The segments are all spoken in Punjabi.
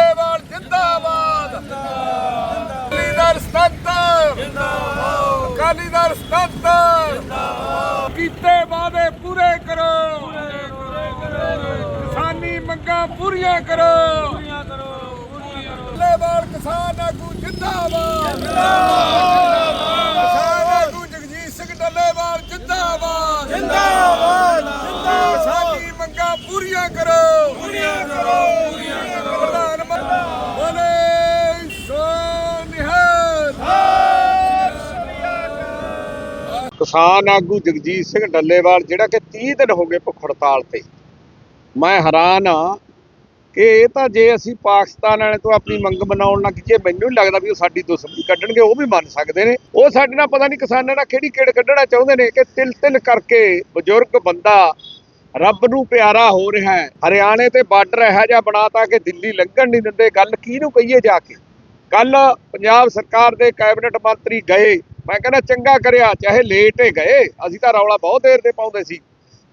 ਡੱਲੇਵਾਲ ਜਿੰਦਾਬਾਦ। ਅਕਾਲੀ ਦਲ ਸਤੰਤਰ। ਜਿੰਦਾਬਾਦ ਅਕਾਲੀ ਦਲ ਸਤੰਤਰ। ਜਿੰਦਾਬਾਦ ਕੀਤੇ ਵਾਅਦੇ ਪੂਰੇ ਕਰੋ। ਕਿਸਾਨੀ ਮੰਗਾਂ ਪੂਰੀਆਂ ਕਰੋ। ਡੱਲੇਵਾਲ ਕਿਸਾਨ ਆਗੂ ਜਿੰਦਾਬਾਦ ਜਿੰਦਾਬਾਦ। ਕਿਸਾਨ ਆਗੂ ਜਗਜੀਤ ਸਿੰਘ ਡੱਲੇਵਾਲ, ਜਿਹੜਾ ਕਿ 30 ਦਿਨ ਹੋ ਗਏ ਭੁੱਖ ਹੜਤਾਲ ਤੇ। ਮੈਂ ਹੈਰਾਨ ਆ ਕਿ ਇਹ ਤਾਂ ਜੇ ਅਸੀਂ ਪਾਕਿਸਤਾਨ ਵਾਲੇ ਤੋਂ ਆਪਣੀ ਮੰਗ ਬਣਾਉਣ ਲੱਗ ਜੇ ਮੈਨੂੰ ਨਹੀਂ ਲੱਗਦਾ ਵੀ ਉਹ ਸਾਡੀ ਦੁਸ਼ਮਣੀ ਕੱਢਣਗੇ, ਉਹ ਵੀ ਮੰਨ ਸਕਦੇ ਨੇ। ਉਹ ਸਾਡੇ ਨਾਲ ਪਤਾ ਨਹੀਂ ਕਿਸਾਨਾਂ ਨਾਲ ਕਿਹੜੀ ਕਿਹੜ ਕੱਢਣਾ ਚਾਹੁੰਦੇ ਨੇ ਕਿ ਤਿਲ ਤਿਲ ਕਰਕੇ ਬਜ਼ੁਰਗ ਬੰਦਾ ਰੱਬ ਨੂੰ ਪਿਆਰਾ ਹੋ ਰਿਹਾ ਹੈ, ਹਰਿਆਣੇ ਤੇ ਬਾਰਡਰ ਇਹੋ ਜਿਹਾ ਬਣਾਤਾ ਕਿ ਦਿੱਲੀ ਲੰਘਣ ਨਹੀਂ ਦਿੰਦੇ। ਗੱਲ ਕਿਹਨੂੰ ਕਹੀਏ ਜਾ ਕੇ? ਕੱਲ ਪੰਜਾਬ ਸਰਕਾਰ ਦੇ ਕੈਬਨਿਟ ਮੰਤਰੀ ਗਏ। ਮੈਂ ਕਹਿੰਦਾ ਚੰਗਾ ਕਰਿਆ, ਚਾਹੇ ਲੇਟ ਹੀ ਗਏ, ਅਸੀਂ ਤਾਂ ਰੌਲਾ ਬਹੁਤ ਦੇਰ ਤੇ ਪਾਉਂਦੇ ਸੀ।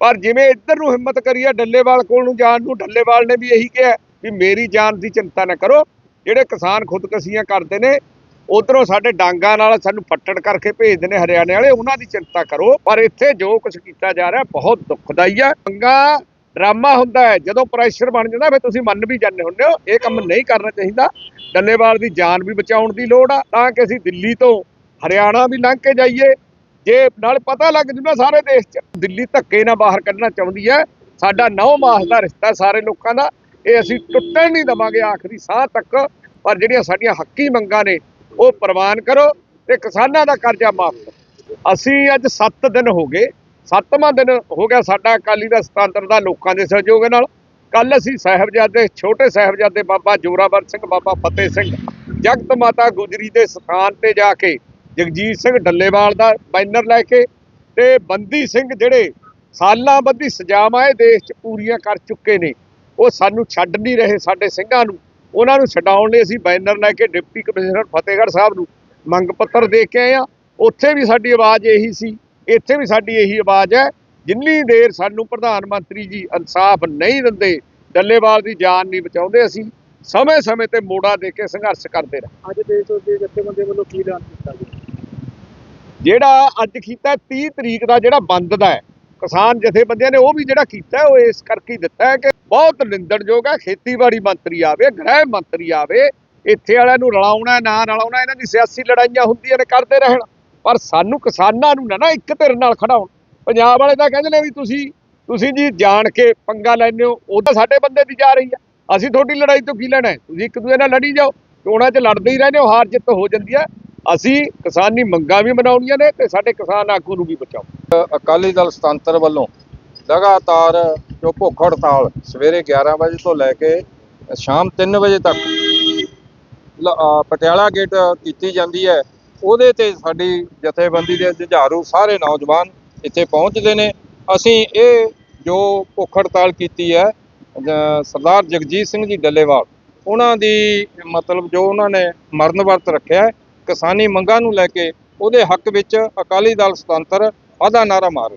ਪਰ ਜਿਵੇਂ ਇੱਧਰ ਨੂੰ ਹਿੰਮਤ ਕਰੀਏ ਡੱਲੇਵਾਲ ਕੋਲ ਨੂੰ ਜਾਣ ਨੂੰ, ਡੱਲੇਵਾਲ ਨੇ ਵੀ ਇਹੀ ਕਿਹਾ ਵੀ ਮੇਰੀ ਜਾਨ ਦੀ ਚਿੰਤਾ ਨਾ ਕਰੋ। ਜਿਹੜੇ ਕਿਸਾਨ ਖੁਦਕਸ਼ੀਆਂ ਕਰਦੇ ਨੇ, ਉਧਰੋਂ ਸਾਡੇ ਡਾਂਗਾਂ ਨਾਲ ਸਾਨੂੰ ਫੱਟੜ ਕਰਕੇ ਭੇਜਦੇ ਨੇ ਹਰਿਆਣੇ ਵਾਲੇ, ਉਹਨਾਂ ਦੀ ਚਿੰਤਾ ਕਰੋ। ਪਰ ਇੱਥੇ ਜੋ ਕੁਝ ਕੀਤਾ ਜਾ ਰਿਹਾ, ਬਹੁਤ ਦੁਖਦਾਈ ਹੈ ਮੰਗਾ ਡਰਾਮਾ ਹੁੰਦਾ ਹੈ, ਜਦੋਂ ਪ੍ਰੈਸ਼ਰ ਬਣ ਜਾਂਦਾ, ਫਿਰ ਤੁਸੀਂ ਮੰਨ ਵੀ ਜਾਂਦੇ ਹੁੰਦੇ ਹੋ, ਇਹ ਕੰਮ ਨਹੀਂ ਕਰਨਾ ਚਾਹੀਦਾ। ਡੱਲੇਵਾਲ ਦੀ ਜਾਨ ਵੀ ਬਚਾਉਣ ਦੀ ਲੋੜ ਆ, ਤਾਂ ਕਿ ਅਸੀਂ ਦਿੱਲੀ ਤੋਂ ਹਰਿਆਣਾ ਵੀ ਲੰਘ ਕੇ ਜਾਈਏ, ਜੇ ਨਾਲ ਪਤਾ ਲੱਗ ਜੂਗਾ ਸਾਰੇ ਦੇਸ਼ 'ਚ, ਦਿੱਲੀ ਧੱਕੇ ਨਾਲ ਬਾਹਰ ਕੱਢਣਾ ਚਾਹੁੰਦੀ ਹੈ, ਸਾਡਾ ਨੌ ਮਾਸ ਦਾ ਰਿਸ਼ਤਾ ਸਾਰੇ ਲੋਕਾਂ ਦਾ, ਇਹ ਅਸੀਂ ਟੁੱਟਣ ਨਹੀਂ ਦਵਾਂਗੇ ਆਖਰੀ ਸਾਹ ਤੱਕ, ਪਰ ਜਿਹੜੀਆਂ ਸਾਡੀਆਂ ਹੱਕੀ ਮੰਗਾਂ ਨੇ, ਉਹ ਪ੍ਰਵਾਨ ਕਰੋ ਤੇ ਕਿਸਾਨਾਂ ਦਾ ਕਰਜ਼ਾ ਮਾਫ ਕਰੋ। ਅਸੀਂ ਅੱਜ 7 ਦਿਨ ਹੋ ਗਏ, ਸੱਤਵਾਂ ਦਿਨ ਹੋ ਗਿਆ ਸਾਡਾ ਅਕਾਲੀ ਦਾ ਸੁਤੰਤਰ ਦਾ, ਲੋਕਾਂ ਦੇ ਸਹਿਯੋਗ ਨਾਲ। ਕੱਲ ਅਸੀਂ ਸਾਹਿਬਜ਼ਾਦੇ, ਛੋਟੇ ਸਾਹਿਬਜ਼ਾਦੇ ਬਾਬਾ ਜੋਰਾਵਰ ਸਿੰਘ, ਬਾਬਾ ਫਤਿਹ ਸਿੰਘ, ਜਗਤ ਮਾਤਾ ਗੁਜਰੀ ਦੇ ਸਥਾਨ ਤੇ ਜਾ ਕੇ ਜਗਜੀਤ ਸਿੰਘ ਡੱਲੇਵਾਲ ਦਾ ਬੈਨਰ ਲੈ ਕੇ ਤੇ ਬੰਦੀ ਸਿੰਘ ਜਿਹੜੇ ਸਾਲਾਂ ਬੱਧੀ ਸਜ਼ਾਵਾਂ ਇਹ ਦੇਸ਼ 'ਚ ਪੂਰੀਆਂ ਕਰ ਚੁੱਕੇ ਨੇ, ਉਹ ਸਾਨੂੰ ਛੱਡ ਨਹੀਂ ਰਹੇ ਸਾਡੇ ਸਿੰਘਾਂ ਨੂੰ। ਉਹਨਾਂ ਨੂੰ ਛਡਾਉਣ ਲਈ ਅਸੀਂ ਬੈਨਰ ਲੈ ਕੇ ਡਿਪਟੀ ਕਮਿਸ਼ਨਰ ਫਤਿਹਗੜ੍ਹ ਸਾਹਿਬ ਨੂੰ ਮੰਗ ਪੱਤਰ ਦੇ ਕੇ ਆਏ ਆ ਉੱਥੇ ਵੀ ਸਾਡੀ ਆਵਾਜ਼ ਇਹੀ ਸੀ, ਇੱਥੇ ਵੀ ਸਾਡੀ ਇਹੀ ਆਵਾਜ਼ ਹੈ। ਜਿੰਨੀ ਦੇਰ ਸਾਨੂੰ ਪ੍ਰਧਾਨ ਮੰਤਰੀ ਜੀ ਇਨਸਾਫ ਨਹੀਂ ਦਿੰਦੇ ਡੱਲੇਵਾਲ ਦੀ ਜਾਨ ਨਹੀਂ ਬਚਾਉਂਦੇ ਅਸੀਂ, ਸਮੇਂ-ਸਮੇਂ ਤੇ ਮੋੜਾ ਦੇ ਕੇ ਸੰਘਰਸ਼ ਕਰਦੇ ਰਹੇ। ਅੱਜ ਦੇਸ਼ ਦੇ ਜਥੇਬੰਦੀ ਵੱਲੋਂ ਕੀ ਐਲਾਨ ਕੀਤਾ ਗਿਆ? ਜਿਹੜਾ ਅੱਜ ਕੀਤਾ 30 ਤਰੀਕ ਦਾ ਜਿਹੜਾ ਬੰਦ ਦਾ ਹੈ, ਕਿਸਾਨ ਜਥੇਬੰਦੀਆਂ ਨੇ ਉਹ ਵੀ ਜਿਹੜਾ ਕੀਤਾ ਉਹ ਇਸ ਕਰਕੇ ਹੀ ਦਿੱਤਾ ਹੈ ਕਿ ਬਹੁਤ ਨਿੰਦਣਯੋਗ ਹੈ, ਖੇਤੀਬਾੜੀ ਮੰਤਰੀ ਆਵੇ, ਗ੍ਰਹਿ ਮੰਤਰੀ ਆਵੇ, ਇੱਥੇ ਵਾਲਿਆਂ ਨੂੰ ਰਲਾਉਣਾ ਨਾ ਰਲਾਉਣਾ, ਇਹਨਾਂ ਦੀ ਸਿਆਸੀ ਲੜਾਈਆਂ ਹੁੰਦੀਆਂ ਨੇ, ਕਰਦੇ ਰਹਿਣ। ਪਰ ਸਾਨੂੰ ਕਿਸਾਨਾਂ ਨੂੰ ਨਾ ਇੱਕ ਧਿਰ ਨਾਲ ਖੜਾਉਣ। ਪੰਜਾਬ ਵਾਲੇ ਤਾਂ ਕਹਿੰਦੇ ਨੇ ਵੀ ਤੁਸੀਂ ਤੁਸੀਂ ਜੀ ਜਾਣ ਕੇ ਪੰਗਾ ਲੈਂਦੇ ਹੋ, ਉਹ ਤਾਂ ਸਾਡੇ ਬੰਦੇ ਦੀ ਜਾ ਰਹੀ ਆ ਅਸੀਂ ਤੁਹਾਡੀ ਲੜਾਈ ਤੋਂ ਕੀ ਲੈਣਾ ਤੁਸੀਂ ਇੱਕ ਦੂਜੇ ਨਾਲ ਲੜੀ ਜਾਓ, ਚੋਣਾਂ 'ਚ ਲੜਦੇ ਹੀ ਰਹਿੰਦੇ ਹੋ, ਹਾਰ ਜਿੱਤ ਹੋ ਜਾਂਦੀ ਹੈ। ਅਸੀਂ ਕਿਸਾਨੀ ਮੰਗਾਂ ਵੀ ਬਣਾਉਣੀਆਂ ਨੇ ਤੇ ਸਾਡੇ ਕਿਸਾਨ ਆਗੂ ਨੂੰ ਵੀ ਬਚਾਓ। ਅਕਾਲੀ ਦਲ ਸਤੰਤਰ ਵੱਲੋਂ ਲਗਾਤਾਰ ਜੋ ਭੁੱਖ ਹੜਤਾਲ ਸਵੇਰੇ 11 ਵਜੇ ਤੋਂ ਲੈ ਕੇ ਸ਼ਾਮ 3 ਵਜੇ ਤੱਕ ਪਟਿਆਲਾ ਗੇਟ ਕੀਤੀ ਜਾਂਦੀ ਹੈ, ਉਹਦੇ ਤੇ ਸਾਡੀ ਜਥੇਬੰਦੀ ਦੇ ਜੁਝਾਰੂ ਸਾਰੇ ਨੌਜਵਾਨ ਇੱਥੇ ਪਹੁੰਚਦੇ ਨੇ। ਅਸੀਂ ਇਹ ਜੋ ਭੁੱਖ ਹੜਤਾਲ ਕੀਤੀ ਹੈ ਸਰਦਾਰ ਜਗਜੀਤ ਸਿੰਘ ਜੀ ਡੱਲੇਵਾਲ, ਉਹਨਾਂ ਦੀ ਮਤਲਬ ਜੋ ਉਹਨਾਂ ਨੇ ਮਰਨ ਵਰਤ ਰੱਖਿਆ ਕਿਸਾਨੀ ਮੰਗਾਂ ਨੂੰ ਲੈ ਕੇ ਉਹਦੇ ਹੱਕ ਵਿੱਚ ਅਕਾਲੀ ਦਲ ਸੁਤੰਤਰ ਵਾਧਾ ਨਾਰਾ ਮਾਰ।